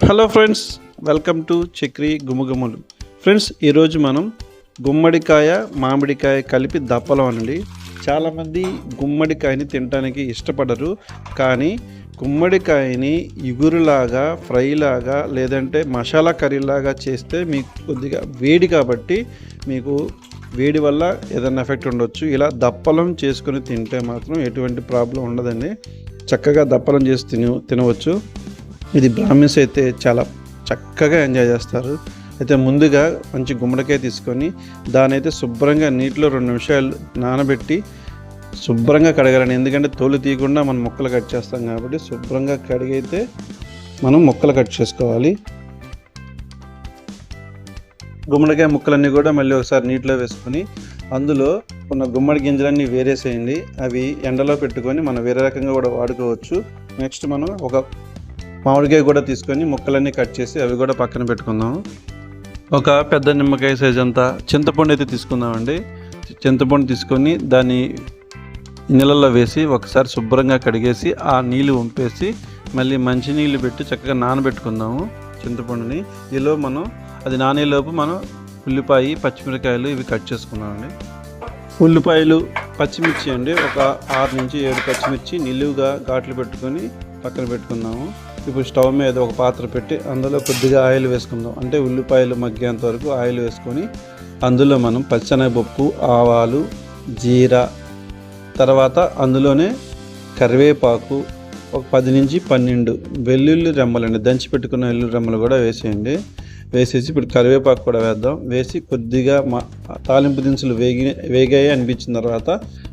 Hello friends welcome to Chakri గుమగుమలు friends ఈరోజు మనం గుమ్మడికాయ మామిడికాయ కలిపి దప్పలం అనండి. చాలామంది గుమ్మడికాయని తినడానికి ఇష్టపడరు కానీ గుమ్మడికాయని ఇగురులాగా ఫ్రైలాగా లేదంటే మసాలా కర్రీలాగా చేస్తే మీకు కొద్దిగా వేడి కాబట్టి మీకు వేడి వల్ల ఏదైనా ఎఫెక్ట్ ఉండొచ్చు. ఇలా దప్పలం చేసుకొని తింటే మాత్రం ఎటువంటి ప్రాబ్లం ఉండదండి. చక్కగా దప్పలం చేసి తిన తినవచ్చు. ఇది బ్రాహ్మిన్స్ అయితే చాలా చక్కగా ఎంజాయ్ చేస్తారు. అయితే ముందుగా మంచి గుమ్మడికాయ తీసుకొని దాని అయితే శుభ్రంగా నీటిలో రెండు నిమిషాలు నానబెట్టి శుభ్రంగా కడగాలండి. ఎందుకంటే తోలు తీయకుండా మనం మొక్కలు కట్ చేస్తాం కాబట్టి శుభ్రంగా కడిగైతే మనం ముక్కలు కట్ చేసుకోవాలి. గుమ్మడికాయ ముక్కలన్నీ కూడా మళ్ళీ ఒకసారి నీటిలో వేసుకొని అందులో ఉన్న గుమ్మడి గింజలన్నీ వేరేసేయండి. అవి ఎండలో పెట్టుకొని మనం వేరే రకంగా కూడా వాడుకోవచ్చు. నెక్స్ట్ మనం ఒక మామిడికాయ కూడా తీసుకొని ముక్కలన్నీ కట్ చేసి అవి కూడా పక్కన పెట్టుకుందాం ఒక పెద్ద నిమ్మకాయ సైజ్ అంతా చింతపండు అయితే తీసుకుందామండి. చింతపండు తీసుకొని దాన్ని నీళ్ళల్లో వేసి ఒకసారి శుభ్రంగా కడిగేసి ఆ నీళ్ళు వంపేసి మళ్ళీ మంచి నీళ్ళు పెట్టి చక్కగా నానబెట్టుకుందాము చింతపండుని. ఈలో మనం అది నానేలోపు మనం ఉల్లిపాయ పచ్చిమిరకాయలు ఇవి కట్ చేసుకున్నామండి. ఉల్లిపాయలు పచ్చిమిర్చి అండి. ఒక ఆరు నుంచి ఏడు పచ్చిమిర్చి నిలువుగా ఘాట్లు పెట్టుకొని పక్కన పెట్టుకుందాము. ఇప్పుడు స్టవ్ మీద ఒక పాత్ర పెట్టి అందులో కొద్దిగా ఆయిల్ వేసుకుందాం. అంటే ఉల్లిపాయలు మగ్గేంత వరకు ఆయిల్ వేసుకొని అందులో మనం పచ్చనగపప్పు ఆవాలు జీరా తర్వాత అందులోనే కరివేపాకు ఒక పది నుంచి పన్నెండు వెల్లుల్లి రెమ్మలండి. దంచి పెట్టుకున్న వెల్లుల్లి రెమ్మలు కూడా వేసేయండి. వేసేసి ఇప్పుడు కరివేపాకు కూడా వేద్దాం. వేసి కొద్దిగా మా తాలింపు దినుసులు వేగి వేగాయి అనిపించిన తర్వాత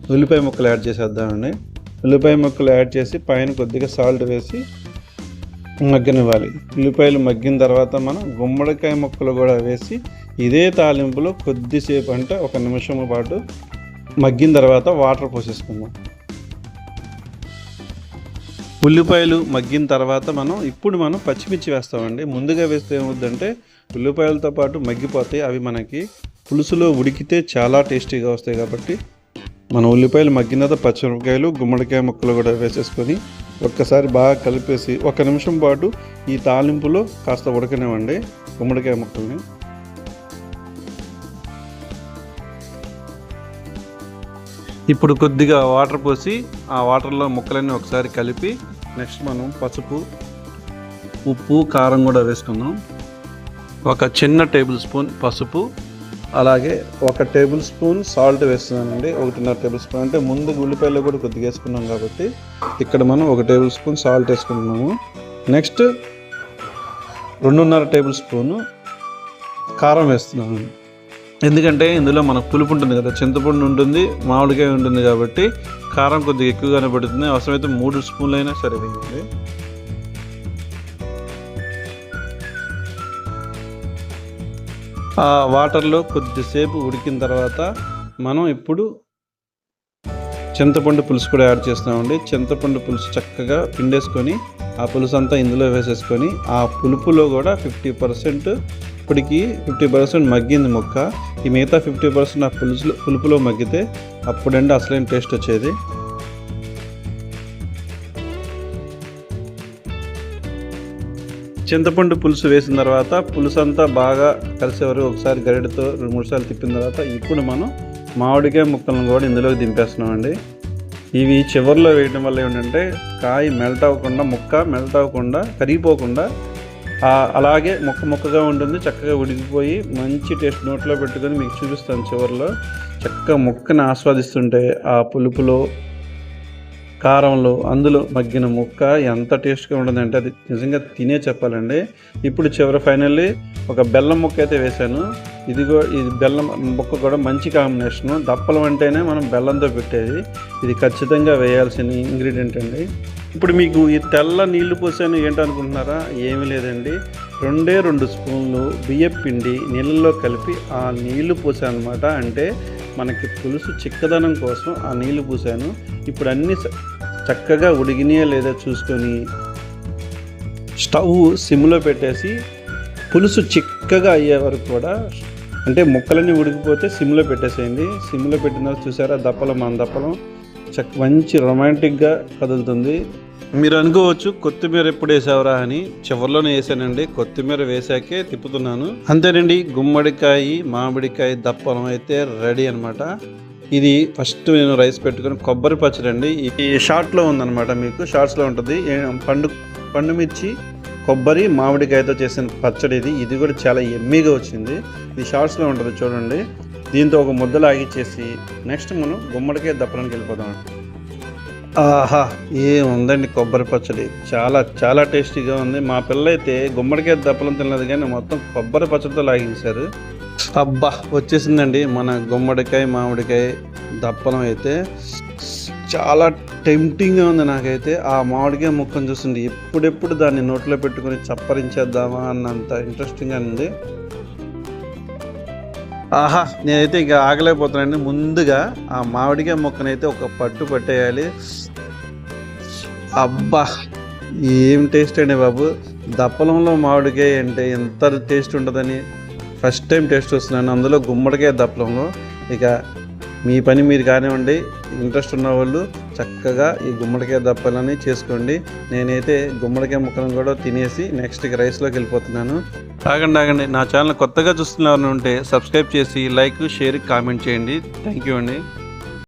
ఉల్లిపాయ ముక్కలు యాడ్ చేసేద్దామండి. ఉల్లిపాయ ముక్కలు యాడ్ చేసి పైన కొద్దిగా సాల్ట్ వేసి మగ్గనివ్వాలి. ఉల్లిపాయలు మగ్గిన తర్వాత మనం గుమ్మడికాయ ముక్కలు కూడా వేసి ఇదే తాలింపులో కొద్దిసేపు అంటే ఒక నిమిషం పాటు మగ్గిన తర్వాత వాటర్ పోసేసుకుందాం. ఉల్లిపాయలు మగ్గిన తర్వాత మనం ఇప్పుడు మనం పచ్చిమిర్చి వేస్తామండి. ముందుగా వేస్తే ఏమవుద్దంటే ఉల్లిపాయలతో పాటు మగ్గిపోతాయి. అవి మనకి పులుసులో ఉడికితే చాలా టేస్టీగా వస్తాయి కాబట్టి మన ఉల్లిపాయలు మగ్గిన తర్వాత పచ్చిమిరపకాయలు గుమ్మడికాయ ముక్కలు కూడా వేసేసుకొని ఒక్కసారి బాగా కలిపేసి ఒక నిమిషం పాటు ఈ తాలింపులో కాస్త ఉడకనివ్వండి గుమ్మడికాయ ముక్కల్ని. ఇప్పుడు కొద్దిగా వాటర్ పోసి ఆ వాటర్లో ముక్కలన్నీ ఒకసారి కలిపి నెక్స్ట్ మనం పసుపు ఉప్పు కారం కూడా వేసుకుందాం. ఒక చిన్న టేబుల్ స్పూన్ పసుపు అలాగే ఒక టేబుల్ స్పూన్ సాల్ట్ వేస్తున్నానండి ఒకటిన్నర టేబుల్ స్పూన్. అంటే ముందు ఉల్లిపాయలు కూడా కొద్దిగా వేసుకున్నాం కాబట్టి ఇక్కడ మనం ఒక టేబుల్ స్పూన్ సాల్ట్ వేసుకుంటున్నాము. నెక్స్ట్ రెండున్నర టేబుల్ స్పూను కారం వేస్తున్నాము. ఎందుకంటే ఇందులో మనకు పులుపు ఉంటుంది కదా చింతపండు ఉంటుంది మామిడికాయ ఉంటుంది కాబట్టి కారం కొద్దిగా ఎక్కువగానే పడుతుంది. అవసరమైతే మూడు స్పూన్లు అయినా సరే వేయండి. ఆ వాటర్లో కొద్దిసేపు ఉడికిన తర్వాత మనం ఇప్పుడు చింతపండు పులుసు కూడా యాడ్ చేస్తామండి చింతపండు పులుసు చక్కగా పిండేసుకొని ఆ పులుసు అంతా ఇందులో వేసేసుకొని ఆ పులుపులో కూడా ఫిఫ్టీ పర్సెంట్ ఇప్పటికి ఫిఫ్టీ పర్సెంట్ మగ్గింది మొక్క. ఈ మిగతా ఫిఫ్టీ పర్సెంట్ ఆ పులుసులో పులుపులో మగ్గితే అప్పుడండి అసలేం టేస్ట్ వచ్చేది? చింతపండు పులుసు వేసిన తర్వాత పులుసు అంతా బాగా కలిసే వరకు ఒకసారి గరిటతో రెండు మూడు సార్లు తిప్పిన తర్వాత ఇప్పుడు మనం మామిడికాయ ముక్కలను కూడా ఇందులోకి దింపేస్తున్నామండి. ఇవి చివరిలో వేయడం వల్ల ఏంటంటే కాయ మెల్ట్ అవ్వకుండా ముక్క మెల్ట్ అవ్వకుండా కరిగిపోకుండా అలాగే ముక్క ముక్కగా ఉంటుంది చక్కగా ఉడికిపోయి మంచి టేస్ట్ నోట్లో పెట్టుకొని మీకు చూపిస్తాను చివరిలో. చక్కగా ముక్కని ఆస్వాదిస్తుంటే ఆ పులుపులో కారంలో అందులో మగ్గిన ముక్క ఎంత టేస్ట్గా ఉంటుందంటే అది నిజంగా తినే చెప్పాలండి. ఇప్పుడు చివరి ఫైనల్లీ ఒక బెల్లం ముక్క అయితే వేశాను. ఇది కూడా ఇది బెల్లం ముక్క కూడా మంచి కాంబినేషను. దప్పలం అంటేనే మనం బెల్లంతో పెట్టేది. ఇది ఖచ్చితంగా వేయాల్సిన ఇంగ్రీడియంట్ అండి. ఇప్పుడు మీకు ఈ తెల్ల నీళ్ళు పోసాను ఏంటనుకుంటున్నారా? ఏమీ లేదండి. రెండే రెండు స్పూన్లు బియ్యం పిండి నీళ్ళల్లో కలిపి ఆ నీళ్ళు పోసాను అనమాట అంటే మనకి పులుసు చిక్కదనం కోసం ఆ నీళ్ళు పూసాను. ఇప్పుడు అన్ని చక్కగా ఉడిగినాయా లేదా చూసుకొని స్టవ్ సిమ్లో పెట్టేసి పులుసు చిక్కగా అయ్యే వరకు కూడా అంటే ముక్కలన్నీ ఉడికిపోతే సిమ్లో పెట్టేసేయండి. సిమ్లో పెట్టిన తర్వాత చూసారా దప్పలం మన దప్పలం చక్ మంచి రొమాంటిక్గా కదులుతుంది. మీరు అనుకోవచ్చు కొత్తిమీర ఎప్పుడు వేసావురా అని. చివరిలోనే వేసానండి. కొత్తిమీర వేసాకే తిప్పుతున్నాను. అంతేనండి గుమ్మడికాయ మామిడికాయ దప్పలం అయితే రెడీ అన్నమాట. ఇది ఫస్ట్ నేను రైస్ పెట్టుకుని కొబ్బరి పచ్చడి అండి. ఈ షార్ట్లో ఉందన్నమాట మీకు. షార్ట్స్లో ఉంటుంది. ఏ- పండు పండు మిర్చి కొబ్బరి మామిడికాయతో చేసిన పచ్చడి ఇది. ఇది కూడా చాలా ఎమ్మీగా వచ్చింది. ఇది షార్ట్స్లో ఉంటుంది చూడండి. దీంతో ఒక ముద్ద లాగిచ్చేసి నెక్స్ట్ మనం గుమ్మడికాయ దప్పడానికి వెళ్ళిపోదాం. ఆహా ఏముందండి కొబ్బరి పచ్చడి. చాలా చాలా టేస్టీగా ఉంది. మా పిల్ల అయితే గుమ్మడికాయ దప్పలం తినలేదు కానీ మొత్తం కొబ్బరి పచ్చడితో లాగించారు. అబ్బా వచ్చేసిందండి మన గుమ్మడికాయ మామిడికాయ దప్పలం అయితే. చాలా టెంప్టింగ్గా ఉంది నాకైతే. ఆ మామిడికాయ ముక్కను చూసింది ఎప్పుడెప్పుడు దాన్ని నోట్లో పెట్టుకొని చప్పరించేద్దామా అన్నంత ఇంట్రెస్టింగ్గా ఉంది. ఆహా నేనైతే ఇక ఆగలేకపోతున్నానండి. ముందుగా ఆ మామిడికాయ ముక్కనైతే ఒక పట్టు పట్టేయాలి. అబ్బా ఏం టేస్ట్ అండి బాబు. దప్పలంలో మామిడికాయ అంటే ఎంత టేస్ట్ ఉంటుందని. ఫస్ట్ టైం టేస్ట్ వస్తున్నాను. అందులో గుమ్మడికాయ దప్పలంలో ఇక మీ పని మీరు కానివ్వండి ఇంట్రెస్ట్ ఉన్న వాళ్ళు చక్కగా ఈ గుమ్మడికాయ దప్పలని చేసుకోండి. నేనైతే గుమ్మడికాయ ముక్కలను కూడా తినేసి నెక్స్ట్ రైస్లోకి వెళ్ళిపోతున్నాను. ఆగండి ఆగండి. నా ఛానల్ కొత్తగా చూస్తున్న ఉంటే సబ్స్క్రైబ్ చేసి లైక్ షేర్ కామెంట్ చేయండి. థ్యాంక్ యూ అండి.